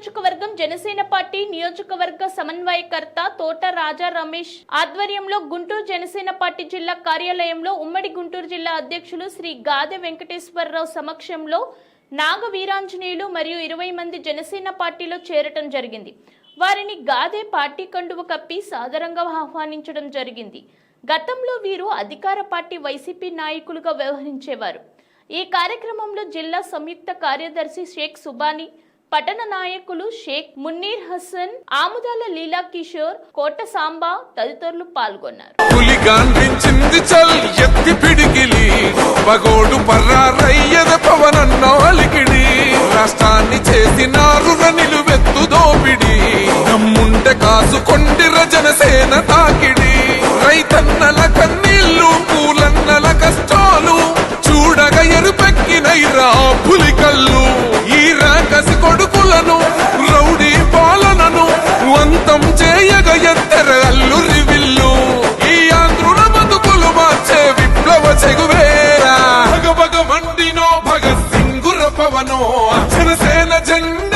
నియోజకవర్గం జనసేన పార్టీ నియోజకవర్గ సమన్వయకర్త తోట రాజా రమేష్ ఆధ్వర్యంలో గుంటూరు జనసేన పార్టీ జిల్లా కార్యాలయంలో ఉమ్మడి గుంటూరు జిల్లా అధ్యక్షులు శ్రీ గాదె వెంకటేశ్వరరావు సమక్షంలో నాగ వీరాంజనేయులు మరియు ఇరవై మంది జనసేన పార్టీలో చేరటం జరిగింది. వారిని గాదే పార్టీ కండువ కప్పి సాదరంగా ఆహ్వానించడం జరిగింది. గతంలో వీరు అధికార పార్టీ వైసీపీ నాయకులుగా వ్యవహరించేవారు. ఈ కార్యక్రమంలో జిల్లా సంయుక్త కార్యదర్శి షేక్ సుబానీ పట్టణ నాయకులు షేక్ మున్నీర్ హసన్ ఆముదాల లీలా కిషోర్ కోట సాంబా తదితరులు పాల్గొన్నారు. పులి గాంధించింది చల్ ఎత్తి పిడికిలి. పగోడు పర్రారయ్యద పవనన్నోలికిడి రాష్ట్రాన్ని చేసినారు నిలువెత్తు దోపిడి. నమ్ముంటే కాసుకొండిర జనసేన పవనో అక్షరసేన జంగ